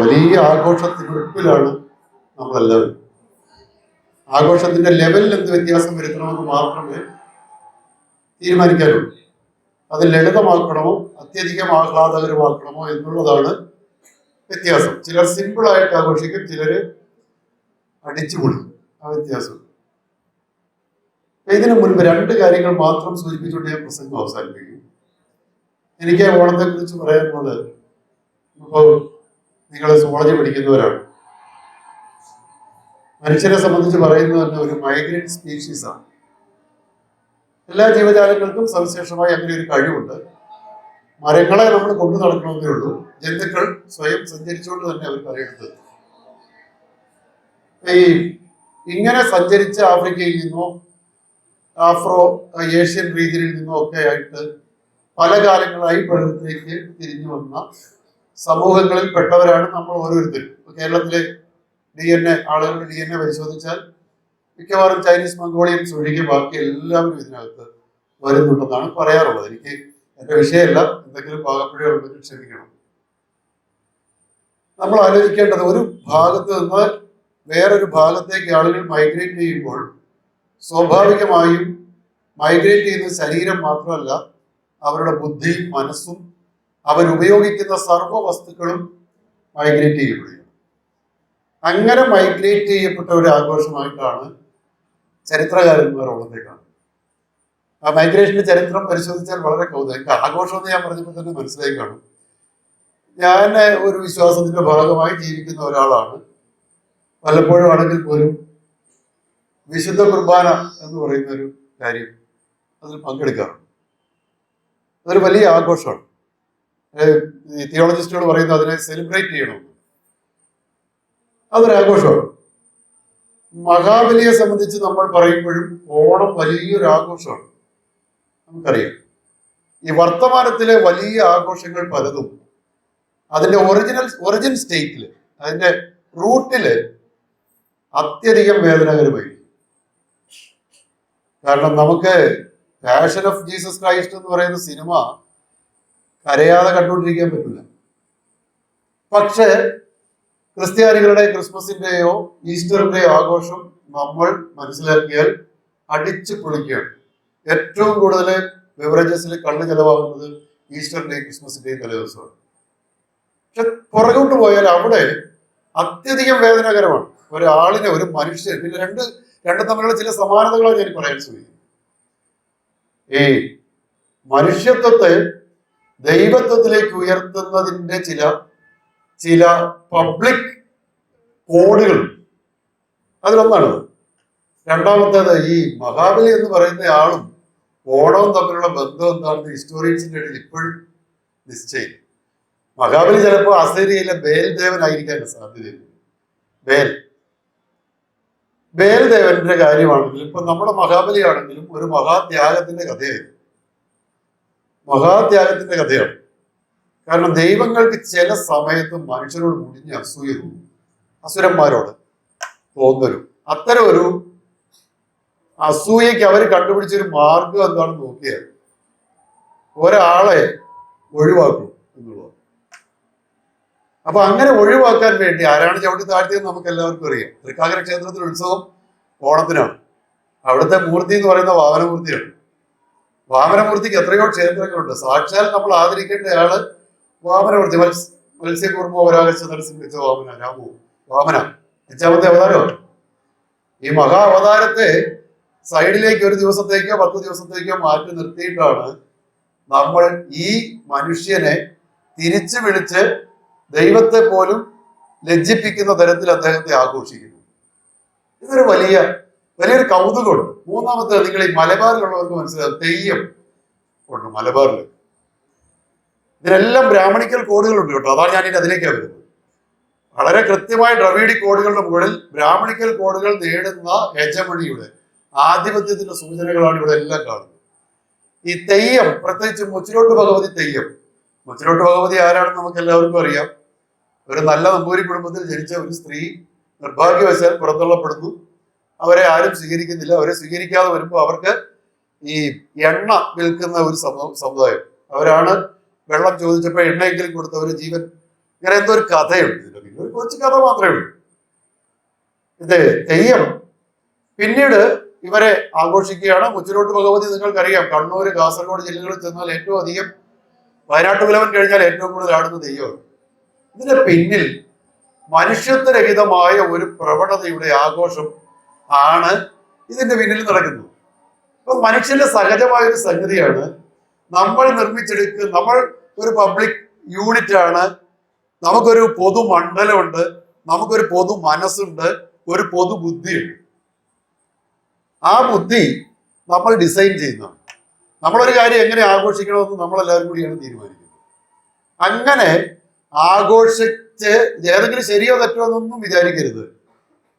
വലിയ ആഘോഷത്തിനൊടുപ്പിലാണ് നമ്മളെല്ലാവരും. ആഘോഷത്തിന്റെ ലെവലിൽ എന്ത് വ്യത്യാസം വരുത്തണമെന്ന് മാത്രമേ തീരുമാനിക്കാനുള്ളൂ. അത് ലളിതമാക്കണമോ അത്യധികം ആഹ്ലാദകരമാക്കണമോ എന്നുള്ളതാണ് വ്യത്യാസം. ചിലർ സിമ്പിളായിട്ട് ആഘോഷിക്കും ചിലര് അടിച്ചു പൊളിക്കും. ആ വ്യത്യാസം. ഇതിനു മുൻപ് രണ്ട് കാര്യങ്ങൾ മാത്രം സൂചിപ്പിച്ചുകൊണ്ട് ഞാൻ പ്രസംഗം അവസാനിപ്പിക്കും എനിക്ക് ഓണത്തെ കുറിച്ച് പറയാനുള്ളത് ഇപ്പോൾ നിങ്ങൾ സുവോളജി പഠിക്കുന്നവരാണ്. മനുഷ്യരെ സംബന്ധിച്ച് പറയുന്നത് തന്നെ ഒരു മൈഗ്രേറ്റ് സ്പീഷീസ് ആണ്. എല്ലാ ജീവജാലങ്ങൾക്കും സവിശേഷമായി അങ്ങനെ ഒരു കഴിവുണ്ട്. മരങ്ങളെ നമ്മൾ കൊണ്ടു നടക്കണമെന്നേ ഉള്ളൂ. ജന്തുക്കൾ സ്വയം സഞ്ചരിച്ചുകൊണ്ട് തന്നെ അവർ പറയുന്നത് ഈ ഇങ്ങനെ സഞ്ചരിച്ച ആഫ്രിക്കയിൽ നിന്നോ ആഫ്രോ ഏഷ്യൻ റീജിയനിൽ നിന്നോ ഒക്കെ ആയിട്ട് പല കാലങ്ങളായി പ്രകൃതിയിലേക്ക് തിരിഞ്ഞു വന്ന സമൂഹങ്ങളിൽ പെട്ടവരാണ് നമ്മൾ ഓരോരുത്തരും. കേരളത്തിലെ ഡി എൻ എ ആളുകളുടെ ഡി എൻ എ പരിശോധിച്ചാൽ മിക്കവാറും ചൈനീസ് മംഗോളിയൻസ് ഒഴികെ ബാക്കി എല്ലാവരും ഇതിനകത്ത് വരുന്നുണ്ടെന്നാണ് പറയാറുള്ളത്. എനിക്ക് എന്റെ വിഷയമല്ല. എന്തെങ്കിലും പാകപ്പിഴകളുണ്ടെങ്കിൽ ക്ഷമിക്കണം. നമ്മൾ ആലോചിക്കേണ്ടത് ഒരു ഭാഗത്ത് നിന്ന് വേറൊരു ഭാഗത്തേക്ക് ആളുകൾ മൈഗ്രേറ്റ് ചെയ്യുമ്പോൾ സ്വാഭാവികമായും മൈഗ്രേറ്റ് ചെയ്യുന്ന ശരീരം മാത്രമല്ല അവരുടെ ബുദ്ധിയും മനസ്സും അവരുപയോഗിക്കുന്ന സർവ വസ്തുക്കളും മൈഗ്രേറ്റ് ചെയ്യപ്പെടുക അങ്ങനെ മൈഗ്രേറ്റ് ചെയ്യപ്പെട്ട ഒരു ആഘോഷമായിട്ടാണ് ചരിത്രകാരന്മാർ ഓണത്തെ ആ മൈഗ്രേഷന്റെ ചരിത്രം പരിശോധിച്ചാൽ വളരെ കൗതുകം. ആഘോഷം എന്ന് ഞാൻ പറഞ്ഞപ്പോൾ തന്നെ മനസ്സിലായി കാണും. ഞാൻ ഒരു വിശ്വാസത്തിന്റെ ഭാഗമായി ജീവിക്കുന്ന ഒരാളാണ്. പലപ്പോഴും ആണെങ്കിൽ പോലും വിശുദ്ധ കുർബാന എന്ന് പറയുന്ന ഒരു കാര്യം അതിൽ പങ്കെടുക്കാറുണ്ട്. അതൊരു വലിയ ആഘോഷമാണ്. തിയോളജിസ്റ്റുകൾ പറയുന്നത് അതിനെ സെലിബ്രേറ്റ് ചെയ്യണം. അതൊരു ആഘോഷമാണ്. മഹാബലിയെ സംബന്ധിച്ച് നമ്മൾ പറയുമ്പോഴും ഓണം വലിയൊരു ആഘോഷമാണ്. നമുക്കറിയാം. ഈ വർത്തമാനത്തിലെ വലിയ ആഘോഷങ്ങൾ പലതും അതിന്റെ ഒറിജിനൽ ഒറിജിൻ സ്റ്റേറ്റിൽ അതിന്റെ റൂട്ടിൽ അത്യധികം വേദനകരമായി കാരണം നമുക്ക് പാഷൻ ഓഫ് ജീസസ് ക്രൈസ്റ്റ് എന്ന് പറയുന്ന സിനിമ കരയാതെ കണ്ടുകൊണ്ടിരിക്കാൻ പറ്റില്ല. പക്ഷെ ക്രിസ്ത്യാനികളുടെ ക്രിസ്മസിന്റെയോ ഈസ്റ്ററിന്റെയോ ആഘോഷം നമ്മൾ മനസ്സിലാക്കിയാൽ അടിച്ചു പൊളിക്കുകയാണ്. ഏറ്റവും കൂടുതൽ ബിവറേജസിൽ കള്ള് ചെലവാകുന്നത് ഈസ്റ്ററിന്റെയും ക്രിസ്മസിന്റെയും തലേദിവസമാണ്. പക്ഷെ പുറകോട്ട് പോയാൽ അവിടെ അത്യധികം വേദനാകരമാണ്. ഒരാളിനെ ഒരു മനുഷ്യൻ പിന്നെ രണ്ട് രണ്ടും തമ്മിലുള്ള ചില സമാനതകളാണ് ഞാൻ പറയാൻ ശ്രമിക്കുന്നത്. ഈ മനുഷ്യത്വത്തെ ദൈവത്വത്തിലേക്ക് ഉയർത്തുന്നതിന്റെ ചില ചില പബ്ലിക് കോഡുകൾ അതിലൊന്നാണ് രണ്ടാമത്തേത് ഈ മഹാബലി എന്ന് പറയുന്ന ആളും ഓണവും തമ്മിലുള്ള ബന്ധം എന്താണെന്ന് ഹിസ്റ്റോറിയൻസിന്റെ ഇടയിൽ ഇപ്പോഴും നിശ്ചയം. മഹാബലി ചിലപ്പോൾ അസേരിയയിലെ ബേൽ ദേവനായിരിക്കാൻ സാധ്യതയുണ്ട്. ബേൽ. ബേൽ ദേവന്റെ കാര്യമാണെങ്കിലും ഇപ്പൊ നമ്മുടെ മഹാബലി ആണെങ്കിലും ഒരു മഹാത്യാഗത്തിന്റെ കഥയായിരുന്നു. മഹാത്യാഗത്തിന്റെ കഥയാണ്. കാരണം ദൈവങ്ങൾക്ക് ചില സമയത്ത് മനുഷ്യരോട് മുടിഞ്ഞ് അസൂയ തോന്നും. അസുരന്മാരോട് തോന്നലും. അത്തരം ഒരു അസൂയക്ക് അവർ കണ്ടുപിടിച്ചൊരു മാർഗം എന്താണെന്ന് നോക്കിയാൽ ഒരാളെ ഒഴിവാക്കും എന്നുള്ളത് അപ്പൊ അങ്ങനെ ഒഴിവാക്കാൻ വേണ്ടി ആരാണ് ചവിട്ടി താഴ്ത്തിയെന്ന് നമുക്ക് എല്ലാവർക്കും അറിയാം. തൃക്കാക്കര ക്ഷേത്രത്തിൽ ഉത്സവം ഓണത്തിനാണ്. അവിടുത്തെ മൂർത്തി എന്ന് പറയുന്ന വാമനമൂർത്തിയാണ് വാമനമൂർത്തിക്ക് എത്രയോ ക്ഷേത്രങ്ങളുണ്ട്. സാക്ഷാൽ നമ്മൾ ആദരിക്കേണ്ട ആൾ വാമനമൂർത്തി. മത്സ്യ മത്സ്യകൂർമ്മ ഒരാകശ നരസിംഹിച്ച വാമന രാമു. വാമന. അഞ്ചാമത്തെ അവതാരോ? ഈ മഹാ അവതാരത്തെ സൈഡിലേക്ക് ഒരു ദിവസത്തേക്കോ പത്ത് ദിവസത്തേക്കോ മാറ്റി നിർത്തിയിട്ടാണ് നമ്മൾ ഈ മനുഷ്യനെ തിരിച്ചു വിളിച്ച് ദൈവത്തെ പോലും ലജ്ജിപ്പിക്കുന്ന തരത്തിൽ അദ്ദേഹത്തെ ആഘോഷിക്കുന്നു ഇതൊരു വലിയ വലിയൊരു കൗതുകമുണ്ട്. മൂന്നാമത്തെ നിങ്ങൾ ഈ മലബാറിലുള്ളവർക്ക് മനസ്സിലാവും തെയ്യം. ഉണ്ട് മലബാറിൽ ഇതിനെല്ലാം ബ്രാഹ്മണിക്കൽ കോഡുകളുണ്ട് കേട്ടോ. അതാണ് ഞാൻ ഇനി അതിലേക്കാണ് വരുന്നത് വളരെ കൃത്യമായ ഡ്രവീഡി കോഡുകളുടെ മുകളിൽ ബ്രാഹ്മണിക്കൽ കോഡുകൾ നേടുന്ന യജമണിയുടെ ആധിപത്യത്തിന്റെ സൂചനകളാണ് ഇവിടെ എല്ലാം കാണുന്നത്. ഈ തെയ്യം പ്രത്യേകിച്ച് മുച്ചിലോട്ട് ഭഗവതി തെയ്യം. മുച്ചിലോട്ട് ഭഗവതി ആരാണെന്ന് നമുക്ക് എല്ലാവർക്കും അറിയാം. ഒരു നല്ല നമ്പൂരി കുടുംബത്തിൽ ജനിച്ച ഒരു സ്ത്രീ നിർഭാഗ്യവശാൽ പുറത്തള്ളപ്പെടുന്നു അവരെ ആരും സ്വീകരിക്കുന്നില്ല. അവരെ സ്വീകരിക്കാതെ വരുമ്പോൾ അവർക്ക് ഈ എണ്ണ വിൽക്കുന്ന ഒരു സമൂ- സമുദായം. അവരാണ് വെള്ളം ചോദിച്ചപ്പോൾ എണ്ണയെങ്കിലും കൊടുത്ത ഒരു ജീവൻ. ഇങ്ങനെ എന്തോ ഒരു കഥയുണ്ട് ആഘോഷിക്കുന്നത് ഒരു കൊച്ചു കഥ മാത്രമേ ഉള്ളൂ. ഇത് തെയ്യം. പിന്നീട് ഇവരെ ആഘോഷിക്കുകയാണ്. മുച്ചിലോട്ട് ഭഗവതി നിങ്ങൾക്കറിയാം. കണ്ണൂർ കാസർഗോഡ് ജില്ലകളിൽ ചെന്നാൽ ഏറ്റവും അധികം വയനാട്ട് വിലവൻ കഴിഞ്ഞാൽ ഏറ്റവും കൂടുതൽ ആടുന്ന തെയ്യമാണ്. ഇതിന്റെ പിന്നിൽ മനുഷ്യത്വരഹിതമായ ഒരു പ്രവണതയുടെ ആഘോഷം ആണ് ഇതിന്റെ പിന്നിൽ നടക്കുന്നത്. അപ്പൊ മനുഷ്യന്റെ സഹജമായ ഒരു സംഗതിയാണ് നമ്മൾ നിർമ്മിച്ചെടുക്ക് നമ്മൾ ഒരു പബ്ലിക് യൂണിറ്റ് ആണ്. നമുക്കൊരു പൊതു മണ്ഡലമുണ്ട്. നമുക്കൊരു പൊതു മനസ്സുണ്ട്. ഒരു പൊതു ബുദ്ധിയുണ്ട്. ആ ബുദ്ധി നമ്മൾ ഡിസൈൻ ചെയ്യുന്നതാണ്. നമ്മളൊരു കാര്യം എങ്ങനെ ആഘോഷിക്കണമെന്ന് നമ്മളെല്ലാവരും കൂടിയാണ് തീരുമാനിക്കുന്നത്. അങ്ങനെ ആഘോഷിച്ച് ഏതെങ്കിലും ശരിയോ തെറ്റോ എന്നൊന്നും വിചാരിക്കരുത്.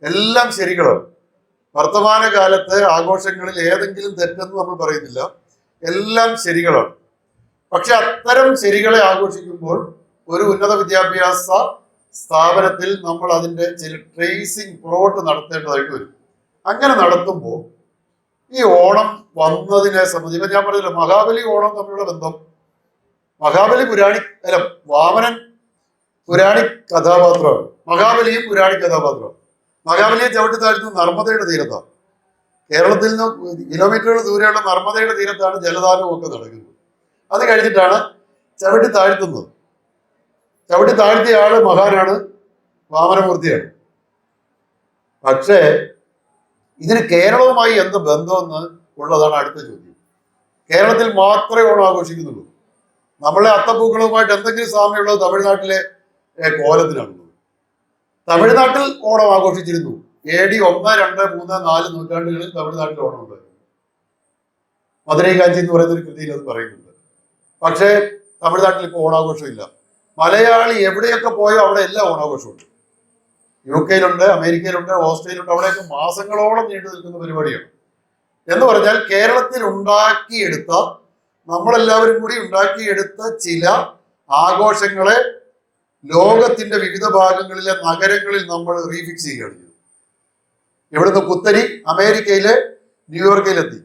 എല്ലാം ശരികളാണ്. വർത്തമാന കാലത്ത് ആഘോഷങ്ങളിൽ ഏതെങ്കിലും തെറ്റെന്ന് നമ്മൾ പറയുന്നില്ല. എല്ലാം ശരികളാണ്. പക്ഷെ അത്തരം ശരികളെ ആഘോഷിക്കുമ്പോൾ ഒരു ഉന്നത വിദ്യാഭ്യാസ സ്ഥാപനത്തിൽ നമ്മൾ അതിന്റെ ചില ട്രേസിങ് പുറകോട്ട് നടത്തേണ്ടതായിട്ട് വരും. അങ്ങനെ നടത്തുമ്പോൾ ഈ ഓണം വന്നതിനെ സംബന്ധിച്ച് ഇപ്പൊ ഞാൻ പറഞ്ഞില്ല മഹാബലി ഓണം തമ്മിലുള്ള ബന്ധം. മഹാബലി പുരാണി അല്ല വാമനൻ പുരാണി കഥാപാത്രമാണ്. മഹാബലിയും പുരാണി കഥാപാത്രമാണ്. മഹാബലിയെ ചവിട്ടി താഴ്ത്തുന്നത് നർമ്മദയുടെ തീരത്താണ് കേരളത്തിൽ നിന്ന് കിലോമീറ്ററുകൾ ദൂരെയുള്ള നർമ്മദയുടെ തീരത്താണ് ജലദാനവും ഒക്കെ നടക്കുന്നത്. അത് കഴിഞ്ഞിട്ടാണ് ചവിട്ടി താഴ്ത്തുന്നത് ചവിട്ടി താഴ്ത്തിയ ആൾ മഹാനാണ് വാമനമൂർത്തിയാണ്. പക്ഷേ ഇതിന് കേരളവുമായി എന്ത് ബന്ധമെന്ന് ഉള്ളതാണ് അടുത്ത ചോദ്യം. കേരളത്തിൽ മാത്രമേ ഓണം ആഘോഷിക്കുന്നുള്ളൂ. നമ്മളെ അത്തപ്പൂക്കളുമായിട്ട് എന്തെങ്കിലും സാമ്യമുള്ളത് തമിഴ്നാട്ടിലെ കോലത്തിനാണുള്ളത് തമിഴ്നാട്ടിൽ ഓണം ആഘോഷിച്ചിരുന്നു. എ ഡി ഒന്ന് രണ്ട് മൂന്ന് നാല് നൂറ്റാണ്ടുകളിൽ തമിഴ്നാട്ടിൽ ഓണം ഉണ്ടായിരുന്നു. മധുരൈ കാഞ്ചി എന്ന് പറയുന്ന ഒരു കൃതിയിൽ അത് പറയുന്നുണ്ട്. പക്ഷേ തമിഴ്നാട്ടിൽ ഇപ്പോൾ ഓണാഘോഷമില്ല. മലയാളി എവിടെയൊക്കെ പോയോ അവിടെ എല്ലാ ഓണാഘോഷമുണ്ട്. യു കെയിലുണ്ട് അമേരിക്കയിലുണ്ട് ഓസ്ട്രേലിയയിലുണ്ട്. അവിടെയൊക്കെ മാസങ്ങളോളം നീണ്ടു നിൽക്കുന്ന പരിപാടിയാണ്. എന്ന് പറഞ്ഞാൽ കേരളത്തിൽ ഉണ്ടാക്കിയെടുത്ത നമ്മളെല്ലാവരും കൂടി ഉണ്ടാക്കിയെടുത്ത ചില ആഘോഷങ്ങളെ ലോകത്തിന്റെ വിവിധ ഭാഗങ്ങളിലെ നഗരങ്ങളിൽ നമ്മൾ റീഫിക്സ് ചെയ്യുകയാണ്. ഇവിടുത്തെ കുത്തരി അമേരിക്കയിലെ ന്യൂയോർക്കിലെത്തി.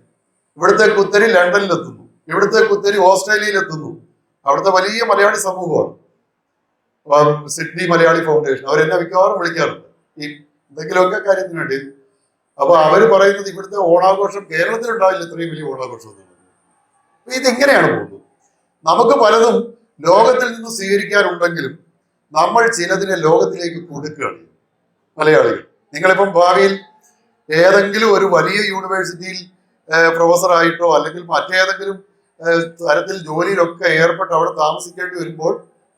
ഇവിടുത്തെ കുത്തരി ലണ്ടനിലെത്തുന്നു. ഇവിടുത്തെ കുത്തരി ഓസ്ട്രേലിയയിലെത്തുന്നു. അവിടുത്തെ വലിയ മലയാളി സമൂഹമാണ്. Sydney Malayali foundation. അവരെന്നെ മിക്കവാറും വിളിക്കാറുണ്ട്. ഈ എന്തെങ്കിലുമൊക്കെ കാര്യത്തിന് വേണ്ടി. അപ്പൊ അവർ പറയുന്നത് ഇവിടുത്തെ ഓണാഘോഷം കേരളത്തിൽ ഉണ്ടാവില്ല ഇത്രയും വലിയ ഓണാഘോഷം എന്ന് ഇതെങ്ങനെയാണ് അപ്പൊ ഇതിങ്ങനെയാണ് പോകുന്നത്. നമുക്ക് പലതും ലോകത്തിൽ നിന്ന് സ്വീകരിക്കാനുണ്ടെങ്കിലും നമ്മൾ ചിലതിനെ ലോകത്തിലേക്ക് കൊടുക്കുകയാണ്. മലയാളികൾ. നിങ്ങളിപ്പം ഭാവിയിൽ ഏതെങ്കിലും ഒരു വലിയ യൂണിവേഴ്സിറ്റിയിൽ പ്രൊഫസറായിട്ടോ അല്ലെങ്കിൽ മറ്റേതെങ്കിലും തരത്തിൽ ജോലിയിലൊക്കെ ഏർപ്പെട്ട് അവിടെ താമസിക്കേണ്ടി വരുമ്പോൾ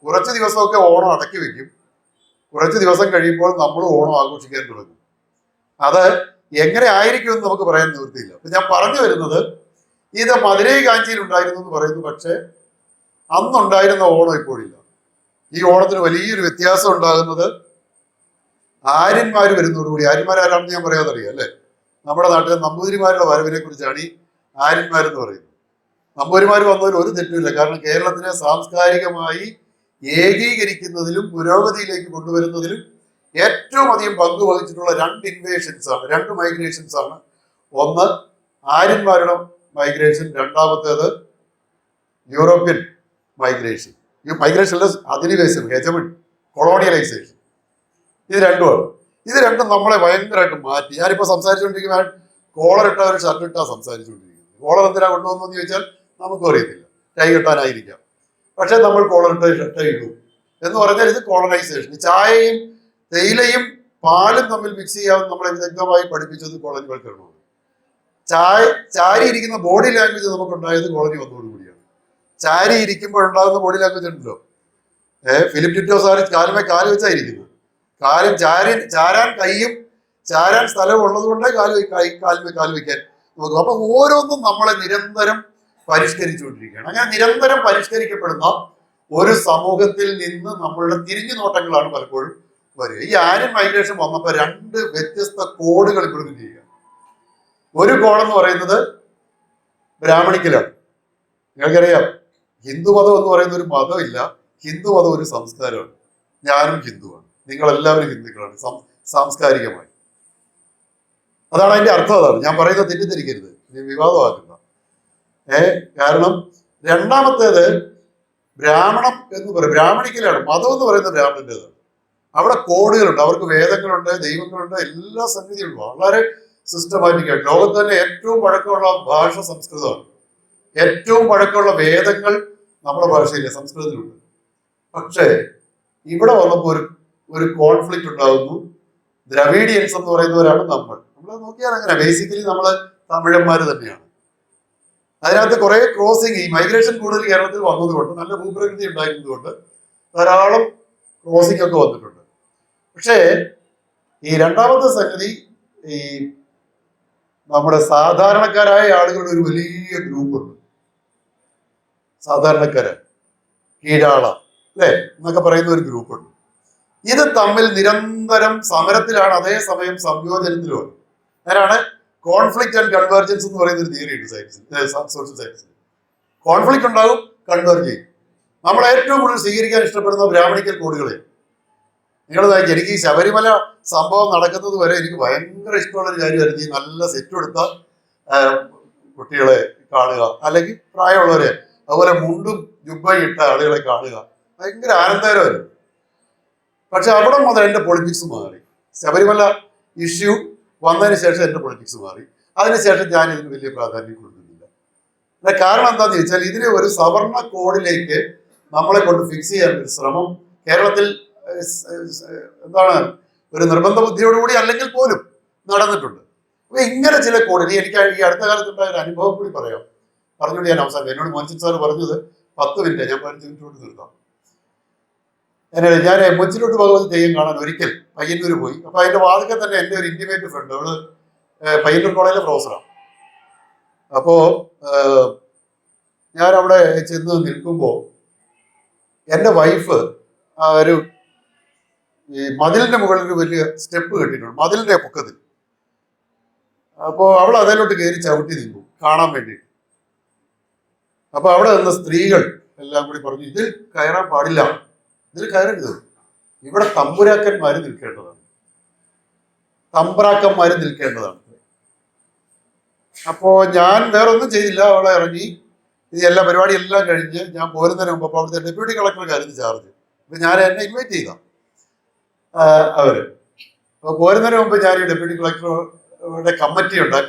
കുറച്ച് ദിവസമൊക്കെ ഓണം അടക്കി വെക്കും. കുറച്ച് ദിവസം കഴിയുമ്പോൾ നമ്മൾ ഓണം ആഘോഷിക്കാൻ തുടങ്ങും. അത് എങ്ങനെ ആയിരിക്കും എന്ന് നമുക്ക് പറയാൻ നിവൃത്തിയില്ല. അപ്പൊ ഞാൻ പറഞ്ഞു വരുന്നത് ഇത് മധുരൈ കാഞ്ചിയിൽ ഉണ്ടായിരുന്നു എന്ന് പറയുന്നു. പക്ഷേ അന്നുണ്ടായിരുന്ന ഓണം ഇപ്പോഴില്ല. ഈ ഓണത്തിന് വലിയൊരു വ്യത്യാസം ഉണ്ടാകുന്നത് ആര്യന്മാർ വരുന്നതോടുകൂടി ആര്യന്മാർ ആരാണെന്ന് ഞാൻ പറയാതറിയാം അല്ലേ? നമ്മുടെ നാട്ടിലെ നമ്പൂതിരിമാരുടെ വരവിനെ കുറിച്ചാണ് ഈ ആര്യന്മാരെന്ന് പറയുന്നത്. നമ്പൂരിമാർ വന്നതിൽ ഒരു തെറ്റുമില്ല. കാരണം കേരളത്തിനെ സാംസ്കാരികമായി ഏകീകരിക്കുന്നതിലും പുരോഗതിയിലേക്ക് കൊണ്ടുവരുന്നതിലും ഏറ്റവും അധികം പങ്ക് വഹിച്ചിട്ടുള്ള രണ്ട് ഇൻവേഷൻസ് ആണ് രണ്ട് മൈഗ്രേഷൻസ് ആണ്. ഒന്ന് ആര്യന്മാരുടെ മൈഗ്രേഷൻ രണ്ടാമത്തേത് യൂറോപ്യൻ മൈഗ്രേഷൻ ഈ മൈഗ്രേഷനിലെ അധിനിവേശം ഹെജമൺ കൊളോണിയലൈസേഷൻ ഇത് രണ്ടുമാണ് ഇത് രണ്ടും നമ്മളെ ഭയങ്കരമായിട്ട് മാറ്റി. ഞാനിപ്പോൾ സംസാരിച്ചുകൊണ്ടിരിക്കുന്ന കോളർ ഇട്ട ഒരു ഷർട്ട് ഇട്ടാ സംസാരിച്ചുകൊണ്ടിരിക്കുന്നത് കോളർ എന്തിനാ കൊണ്ടുവന്നു ചോദിച്ചാൽ നമുക്കും അറിയത്തില്ല. കൈ കെട്ടാനായിരിക്കാം. പക്ഷെ നമ്മൾ കോളർ ഇട്ട ഷർട്ട് ഇടൂ എന്ന് പറഞ്ഞാൽ ഇത് കോളനൈസേഷൻ ചായയും തേയിലയും പാലും തമ്മിൽ മിക്സ് ചെയ്യാമെന്ന് നമ്മളെ വിദഗ്ധമായി പഠിപ്പിച്ചത് കോളനിവൽക്കരണമാണ് ചായ ചാരി ബോഡി ലാംഗ്വേജ് നമുക്ക് നമുക്കുണ്ടായത് കോളനി വന്നതോടുകൂടിയാണ് ചാരി ഇരിക്കുമ്പോൾ ഉണ്ടാകുന്ന ബോഡി ലാംഗ്വേജ് ഉണ്ടല്ലോ. ഏഹ് ഫിലിപ്പ് ഡിറ്റോ സാറ് കാലുമേ കാൽ വെച്ചായിരിക്കുന്നത് കാലും ചാരി ചാരാൻ കൈയും ചാരാൻ സ്ഥലം ഉള്ളത് കൊണ്ടേ കാൽ കൈ കാൽ വെക്കാൻ നോക്കും. അപ്പൊ ഓരോന്നും നമ്മളെ നിരന്തരം പരിഷ്കരിച്ചുകൊണ്ടിരിക്കുകയാണ്. അങ്ങനെ നിരന്തരം പരിഷ്കരിക്കപ്പെടുന്ന ഒരു സമൂഹത്തിൽ നിന്ന് നമ്മളുടെ തിരിഞ്ഞു നോട്ടങ്ങളാണ് പലപ്പോഴും വരിക. ഈ ആര്യൻ മൈഗ്രേഷൻ വന്നപ്പോൾ രണ്ട് വ്യത്യസ്ത കോഡുകൾ ഇംപ്ലിമെന്റ് ചെയ്യുക? ഒരു കോഡെന്ന് പറയുന്നത് ബ്രാഹ്മണിക്കലാണ്. നിങ്ങൾക്കറിയാം? ഹിന്ദുമതം എന്ന് പറയുന്ന ഒരു മതമില്ല. ഹിന്ദുമതം ഒരു സംസ്കാരമാണ്. ഞാനും ഹിന്ദുവാണ്. നിങ്ങളെല്ലാവരും ഹിന്ദുക്കളാണ്. സാംസ്കാരികമായി. അതാണ് അതിന്റെ അർത്ഥം അതാണ്. ഞാൻ പറയുന്നത് തെറ്റിദ്ധരിക്കരുത്. വിവാദമാക്കുന്ന. ഏ കാരണം രണ്ടാമത്തേത് ബ്രാഹ്മണം എന്ന് പറയും. ബ്രാഹ്മണിക്കലാണ്. മതം എന്ന് പറയുന്നത് ബ്രാഹ്മണന്റെതാണ് അവിടെ കോഡുകളുണ്ട്. അവർക്ക് വേദങ്ങളുണ്ട് ദൈവങ്ങളുണ്ട് എല്ലാ സംഗതികളും വളരെ സിസ്റ്റമാറ്റിക്കായിട്ട്. ലോകത്ത് തന്നെ ഏറ്റവും പഴക്കമുള്ള ഭാഷ സംസ്കൃതമാണ്. ഏറ്റവും പഴക്കമുള്ള വേദങ്ങൾ നമ്മുടെ ഭാഷയിലെ സംസ്കൃതത്തിലുണ്ട്. പക്ഷേ ഇവിടെ വന്നപ്പോൾ ഒരു ഒരു കോൺഫ്ലിക്റ്റ് ഉണ്ടാകുന്നു. ദ്രവീഡിയൻസ് എന്ന് പറയുന്നവരാണ് നമ്മൾ. നമ്മൾ നോക്കിയാൽ അങ്ങനെ ബേസിക്കലി നമ്മൾ തമിഴന്മാർ തന്നെയാണ്. അതിനകത്ത് കുറെ ക്രോസിങ് ഈ മൈഗ്രേഷൻ കൂടുതൽ കേരളത്തിൽ വന്നതുകൊണ്ട് നല്ല ഭൂപ്രകൃതി ഉണ്ടായിരുന്നതുകൊണ്ട് ധാരാളം ക്രോസിംഗ് ഒക്കെ വന്നിട്ടുണ്ട്. പക്ഷേ ഈ രണ്ടാമത്തെ സംഗതി ഈ നമ്മുടെ സാധാരണക്കാരായ ആളുകളുടെ ഒരു വലിയ ഗ്രൂപ്പുണ്ട് സാധാരണക്കാര്. കീഴാള അല്ലെ? എന്നൊക്കെ പറയുന്ന ഒരു ഗ്രൂപ്പുണ്ട്. ഇത് തമ്മിൽ നിരന്തരം സമരത്തിലാണ് അതേസമയം സംയോജനത്തിലുമാണ് അതിനാണ് കോൺഫ്ലിക്റ്റ് ആൻഡ് കൺവേർജൻസ് എന്ന് പറയുന്ന ഒരു തിയറി ഉണ്ട് സയൻസിൽ സോഷ്യൽ സയൻസിൽ കോൺഫ്ലിക്റ്റ് ഉണ്ടാകും കൺവേർജ് ചെയ്യും. നമ്മൾ ഏറ്റവും കൂടുതൽ സ്വീകരിക്കാൻ ഇഷ്ടപ്പെടുന്ന ബ്രാഹ്മണിക്കൽ കോഡുകളെ. നിങ്ങൾ നോക്കി എനിക്ക് ഈ ശബരിമല സംഭവം നടക്കുന്നത് വരെ എനിക്ക് ഭയങ്കര ഇഷ്ടമുള്ള ഒരു കാര്യമായിരുന്നു. ഈ നല്ല സെറ്റ് എടുത്ത കുട്ടികളെ കാണുക. അല്ലെങ്കിൽ പ്രായമുള്ളവരെ അതുപോലെ മുണ്ടും ജുബയും ഇട്ട ആളുകളെ കാണുക. ഭയങ്കര ആനന്ദകരമായിരുന്നു. പക്ഷെ അവിടെ മുതൽ എന്റെ പൊളിറ്റിക്സ് മാറി. ശബരിമല ഇഷ്യൂ വന്നതിന് ശേഷം എന്റെ പൊളിറ്റിക്സ് മാറി. അതിനുശേഷം ഞാൻ ഇതിന് വലിയ പ്രാധാന്യം കൊടുക്കുന്നില്ല. അതിന്റെ കാരണം എന്താണെന്ന് ചോദിച്ചാൽ ഇതിനെ ഒരു സവർണ കോഡിലേക്ക് നമ്മളെ കൊണ്ട് ഫിക്സ് ചെയ്യാൻ ഒരു ശ്രമം കേരളത്തിൽ എന്താണ് ഒരു നിർബന്ധ ബുദ്ധിയോടുകൂടി അല്ലെങ്കിൽ പോലും നടന്നിട്ടുണ്ട്. അപ്പൊ ഇങ്ങനെ ചില കോഡ് എനിക്ക് ഈ അടുത്ത കാലത്തുണ്ടായ ഒരു അനുഭവം കൂടി പറയാം. പറഞ്ഞുകൊണ്ട് ഞാൻ അവസാനം. എന്നോട് മോഹൻസിംഗ് സാർ പറഞ്ഞത് പത്ത് മിനിറ്റ് ഞാൻ പതിനഞ്ച് മിനിറ്റ് കൊണ്ട് നിർത്താം. എന്നെ ഞാൻ മുച്ചിലോട്ട് ഭഗവത് തെയ്യം കാണാൻ ഒരിക്കൽ പയ്യന്നൂർ പോയി. അപ്പൊ അതിന്റെ വാതിക്കെ തന്നെ എന്റെ ഒരു ഇന്റിമേറ്റ് ഫ്രണ്ട് അവൾ പയ്യന്നൂർ കോളേജിലെ പ്രൊഫസറാണ് അപ്പോ ഞാൻ അവിടെ ചെന്ന് നിൽക്കുമ്പോൾ എന്റെ വൈഫ് ഒരു ഈ മതിലിന്റെ മുകളിൽ വലിയ സ്റ്റെപ്പ് കെട്ടിയിട്ടുണ്ട് മതിലിന്റെ പൊക്കത്തിൽ. അപ്പോൾ അവൾ അതിലോട്ട് കയറി ചവിട്ടി നിന്നു കാണാൻ വേണ്ടി അപ്പൊ അവിടെ നിന്ന സ്ത്രീകൾ എല്ലാം കൂടി പറഞ്ഞു ഇതിൽ കയറാൻ പാടില്ല. ഇതിൽ കയറരുത്. ഇവിടെ തമ്പുരാക്കന്മാര് നിൽക്കേണ്ടതാണ്. തമ്പ്രാക്കന്മാര് നിൽക്കേണ്ടതാണ്. അപ്പോ ഞാൻ വേറൊന്നും ചെയ്തില്ല. അവളെ ഇറങ്ങി. ഇത് എല്ലാ പരിപാടി എല്ലാം കഴിഞ്ഞ് ഞാൻ പോരുന്നതിന് മുമ്പ് അപ്പോൾ അവിടുത്തെ ഡെപ്യൂട്ടി കളക്ടർക്കായിരുന്നു ചാർജ്. അപ്പൊ ഞാൻ എന്നെ ഇൻവൈറ്റ് ചെയ്ത. അവർ. അപ്പൊ പോരുന്നതിന് മുമ്പ് ഞാൻ ഈ ഡെപ്യൂട്ടി കളക്ടറുടെ കമ്മിറ്റി ഉണ്ട് ആ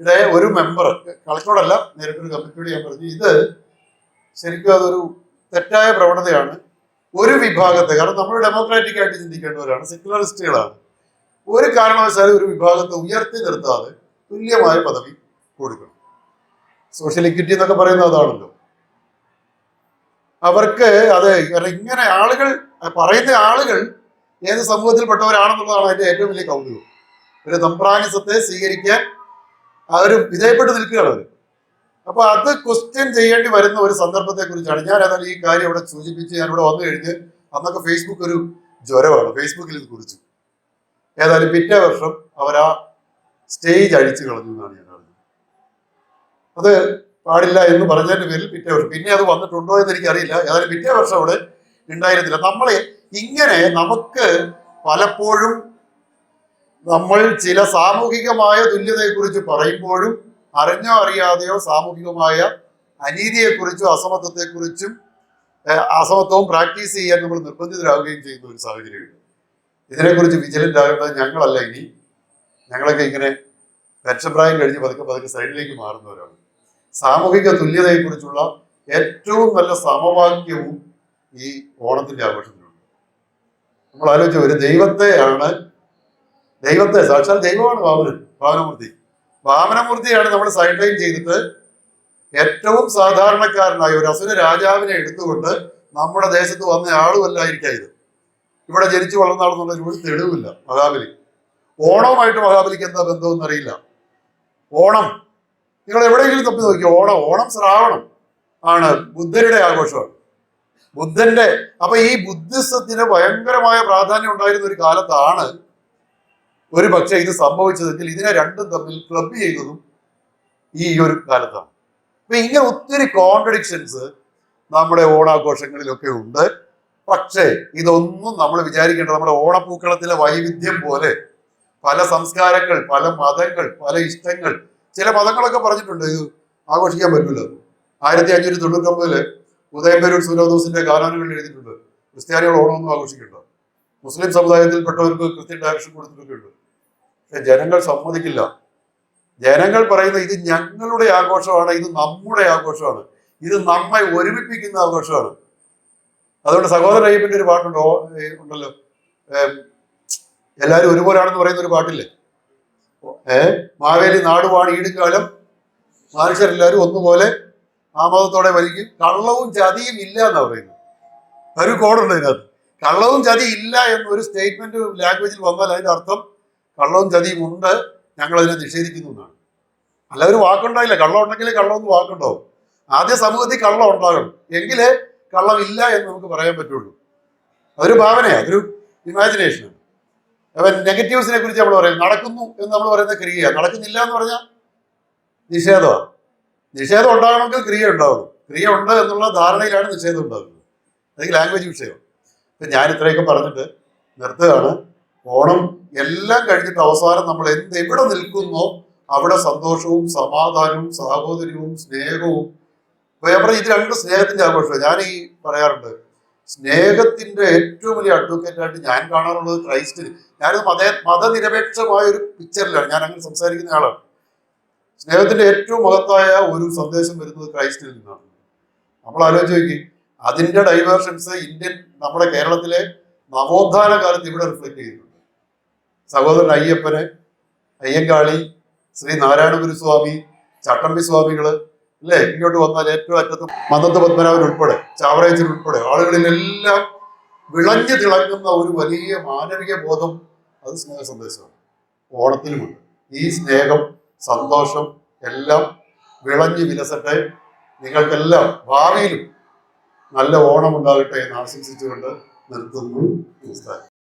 കമ്മിറ്റിയുടെ ഒരു മെമ്പർ കളക്ടറോടല്ല നേരിട്ടൊരു കമ്മിറ്റിയോട് ഞാൻ പറഞ്ഞു. ഇത് ശരിക്കും അതൊരു തെറ്റായ പ്രവണതയാണ് ഒരു വിഭാഗത്തെ. കാരണം നമ്മൾ ഡെമോക്രാറ്റിക് ആയിട്ട് ചിന്തിക്കേണ്ടവരാണ് സെക്യുലറിസ്റ്റുകളാണ് ഒരു കാരണവശാലും ഒരു വിഭാഗത്തെ ഉയർത്തി നിർത്താതെ തുല്യമായ പദവി കൊടുക്കണം. സോഷ്യൽ ഇക്വിറ്റി എന്നൊക്കെ പറയുന്നത് അതാണല്ലോ. അവർക്ക് അത് ഇങ്ങനെ ആളുകൾ പറയുന്ന ആളുകൾ ഏത് സമൂഹത്തിൽപ്പെട്ടവരാണെന്നുള്ളതാണ് അതിന്റെ ഏറ്റവും വലിയ കൗതുകം. ഒരു തമ്പ്രാനിസത്തെ സ്വീകരിക്കാൻ അവർ വിധേയപ്പെട്ട് നിൽക്കുകയാണ് അവർ അപ്പൊ അത് ക്വസ്റ്റ്യൻ ചെയ്യേണ്ടി വരുന്ന ഒരു സന്ദർഭത്തെ കുറിച്ചാണ് ഞാൻ ഏതായാലും ഈ കാര്യം ഇവിടെ സൂചിപ്പിച്ച് ഞാൻ ഇവിടെ വന്നു കഴിഞ്ഞ് അന്നൊക്കെ ഫേസ്ബുക്ക് ഒരു ജ്വരമാണ്. ഫേസ്ബുക്കിൽ ഇത് കുറിച്ചു. ഏതായാലും പിറ്റേ വർഷം അവർ ആ സ്റ്റേജ് അഴിച്ചു കളഞ്ഞു എന്നാണ് ഞാൻ അറിഞ്ഞത്. അത് പാടില്ല എന്ന് പറഞ്ഞതിന്റെ പേരിൽ പിറ്റേ വർഷം. പിന്നെ അത് വന്നിട്ടുണ്ടോ എന്ന് എനിക്കറിയില്ല. ഏതായാലും പിറ്റേ വർഷം അവിടെ ഉണ്ടായിരുന്നില്ല. നമ്മളെ ഇങ്ങനെ നമുക്ക് പലപ്പോഴും നമ്മൾ ചില സാമൂഹികമായ തുല്യതയെക്കുറിച്ച് പറയുമ്പോഴും അറിഞ്ഞോ അറിയാതെയോ സാമൂഹികമായ അനീതിയെക്കുറിച്ചും അസമത്വത്തെക്കുറിച്ചും അസമത്വവും പ്രാക്ടീസ് ചെയ്യാൻ നമ്മൾ നിർബന്ധിതരാകുകയും ചെയ്യുന്ന ഒരു സാഹചര്യമുണ്ട്. ഇതിനെക്കുറിച്ച് വിജിലന്റ് ആകേണ്ടത് ഞങ്ങളല്ല ഇനി. ഞങ്ങളൊക്കെ ഇങ്ങനെ രക്ഷപ്രായം പ്രായം കഴിഞ്ഞ് പതുക്കെ പതുക്കെ സൈഡിലേക്ക് മാറുന്നവരാണ്. സാമൂഹിക തുല്യതയെക്കുറിച്ചുള്ള ഏറ്റവും നല്ല സമവാക്യവും ഈ ഓണത്തിന്റെ ആഘോഷത്തിലുണ്ട്. നമ്മൾ ആലോചിച്ച ഒരു ദൈവത്തെയാണ് ദൈവത്തെ സാക്ഷാൽ ദൈവമാണ് വാമനൻ വാമനമൂർത്തി വാമനമൂർത്തിയാണ് നമ്മൾ സൈഡ്ലൈൻ ചെയ്തിട്ട് ഏറ്റവും സാധാരണക്കാരനായ ഒരു അസുര രാജാവിനെ എടുത്തുകൊണ്ട് നമ്മുടെ ദേശത്ത് വന്ന ആളുമല്ലായിരിക്കാം ഇത് ഇവിടെ ജനിച്ചു വളർന്ന ആളെന്നുള്ള ഒരു തെളിവില്ല മഹാബലി. ഓണവുമായിട്ട് മഹാബലിക്ക് എന്താ ബന്ധമെന്ന് അറിയില്ല. ഓണം. നിങ്ങൾ എവിടെയെങ്കിലും തപ്പി നോക്കി ഓണം ഓണം ശ്രാവണം ആണ് ബുദ്ധരുടെ ആഘോഷമാണ്. ബുദ്ധന്റെ അപ്പൊ ഈ ബുദ്ധിസത്തിന് ഭയങ്കരമായ പ്രാധാന്യം ഉണ്ടായിരുന്ന ഒരു കാലത്താണ് ഒരു പക്ഷേ ഇത് സംഭവിച്ചതെങ്കിൽ ഇതിനെ രണ്ടും തമ്മിൽ ക്ലബ് ചെയ്തതും ഈ ഒരു കാലത്താണ്. അപ്പൊ ഇങ്ങനെ ഒത്തിരി കോൺട്രഡിക്ഷൻസ് നമ്മുടെ ഓണാഘോഷങ്ങളിലൊക്കെ ഉണ്ട്. പക്ഷേ ഇതൊന്നും നമ്മൾ വിചാരിക്കേണ്ട നമ്മുടെ ഓണപ്പൂക്കളത്തിലെ വൈവിധ്യം പോലെ പല സംസ്കാരങ്ങൾ പല മതങ്ങൾ പല ഇഷ്ടങ്ങൾ ചില മതങ്ങളൊക്കെ പറഞ്ഞിട്ടുണ്ട് ഇത് ആഘോഷിക്കാൻ പറ്റില്ല ആയിരത്തി അഞ്ഞൂറ്റി തൊണ്ണൂറ്റി ഒമ്പതിൽ ഉദയംപേരൂർ സുലോദോസിന്റെ ഗാനാനുകൾ എഴുതിയിട്ടുണ്ട്. ക്രിസ്ത്യാനികൾ ഓണമൊന്നും ആഘോഷിക്കണ്ട. മുസ്ലിം സമുദായത്തിൽപ്പെട്ടവർക്ക് കൃത്യം ഡയറക്ഷൻ കൊടുത്തിട്ടൊക്കെ ഉണ്ട് ജനങ്ങൾ സമ്മതിക്കില്ല. ജനങ്ങൾ പറയുന്ന ഇത് ഞങ്ങളുടെ ആഘോഷമാണ് ഇത് നമ്മുടെ ആഘോഷമാണ് ഇത് നമ്മെ ഒരുമിപ്പിക്കുന്ന ആഘോഷമാണ്. അതുകൊണ്ട് സഹോദര അയ്യപ്പന്റെ ഒരു പാട്ടുണ്ടോ ഉണ്ടല്ലോ. എല്ലാവരും ഒരുപോലാണെന്ന് പറയുന്ന ഒരു പാട്ടില്ലേ? ഏ മാവേലി നാടുവാണ് ഈടുകാലം മനുഷ്യരെല്ലാവരും ഒന്നുപോലെ ആമോദത്തോടെ വലിക്കും. കള്ളവും ചതിയും ഇല്ല എന്നാ പറയുന്നത്. ഒരു കോഡുണ്ട് ഇതിനകത്ത്. കള്ളവും ചതി ഇല്ല എന്നൊരു സ്റ്റേറ്റ്മെന്റ് ലാംഗ്വേജിൽ വന്നാൽ അതിന്റെ അർത്ഥം കള്ളവും ചതിയും ഉണ്ട് ഞങ്ങൾ അതിനെ നിഷേധിക്കുന്നു എന്നാണ്. അല്ല ഒരു വാക്കുണ്ടായില്ല. കള്ളം ഉണ്ടെങ്കിൽ കള്ളം എന്ന് വാക്കുണ്ടാവും. ആദ്യ സമൂഹത്തിൽ കള്ളം ഉണ്ടാകണം. എങ്കിലേ ഇല്ല എന്ന് നമുക്ക് പറയാൻ പറ്റുള്ളൂ. അതൊരു ഭാവനയാണ് അതൊരു ഇമാജിനേഷനാണ് അവൻ നെഗറ്റീവ്സിനെ കുറിച്ച് നമ്മൾ പറയും നടക്കുന്നു എന്ന് നമ്മൾ പറയുന്ന ക്രിയ നടക്കുന്നില്ല എന്ന് പറഞ്ഞാൽ നിഷേധമാണ് നിഷേധം ഉണ്ടാകണമെങ്കിൽ ക്രിയ ഉണ്ടാവണം ക്രിയ ഉണ്ട് എന്നുള്ള ധാരണയിലാണ് നിഷേധം ഉണ്ടാകുന്നത് അതെങ്കിൽ ലാംഗ്വേജ് വിഷയം. ഇപ്പം ഞാൻ ഇത്രയൊക്കെ പറഞ്ഞിട്ട് നിർത്തുകയാണ്. ഓണം എല്ലാം കഴിഞ്ഞിട്ട് അവസാനം നമ്മൾ എന്ത് എവിടെ നിൽക്കുന്നോ? അവിടെ സന്തോഷവും സമാധാനവും സാഹോദര്യവും സ്നേഹവും. വേറെ ഇത് രണ്ട് സ്നേഹത്തിന്റെ ആഘോഷമാണ്. ഞാൻ ഈ പറയാറുണ്ട് സ്നേഹത്തിന്റെ ഏറ്റവും വലിയ അഡ്വക്കേറ്റ് ആയിട്ട് ഞാൻ കാണാറുള്ളത് ക്രൈസ്റ്റിന്. ഞാനത് മത മതനിരപേക്ഷമായ ഒരു പിക്ചറിലാണ് ഞാൻ അങ്ങനെ സംസാരിക്കുന്ന ആളാണ്. സ്നേഹത്തിന്റെ ഏറ്റവും മഹത്തായ ഒരു സന്ദേശം വരുന്നത് ക്രൈസ്റ്റിൽ നിന്നാണ്. നമ്മൾ ആലോചിച്ച് നോക്കി അതിന്റെ ഡൈവേർഷൻസ് ഇന്ത്യൻ നമ്മുടെ കേരളത്തിലെ നവോത്ഥാന കാലത്ത് ഇവിടെ റിഫ്ലക്ട് ചെയ്യുന്നുണ്ട് സഹോദരൻ അയ്യപ്പന് അയ്യങ്കാളി ശ്രീ നാരായണഗുരു സ്വാമി ചട്ടമ്പി സ്വാമികൾ അല്ലേ ഇങ്ങോട്ട് വന്നാൽ ഏറ്റവും അറ്റത്ത് മന്ദത്ത് പത്മനാഭൻ ഉൾപ്പെടെ ചാവറേച്ചൻ ഉൾപ്പെടെ ആളുകളിലെല്ലാം വിളഞ്ഞു തിളങ്ങുന്ന ഒരു വലിയ മാനവിക ബോധം അത് സ്നേഹ സന്ദേശമാണ്. ഓണത്തിനുമുണ്ട്. ഈ സ്നേഹം സന്തോഷം എല്ലാം വിളഞ്ഞു വിലസട്ടെ. നിങ്ങൾക്കെല്ലാം ഭാവിയിലും നല്ല ഓണം ഉണ്ടാകട്ടെ എന്ന് ആശംസിച്ചുകൊണ്ട് നിർത്തുന്നു. നമസ്കാരം.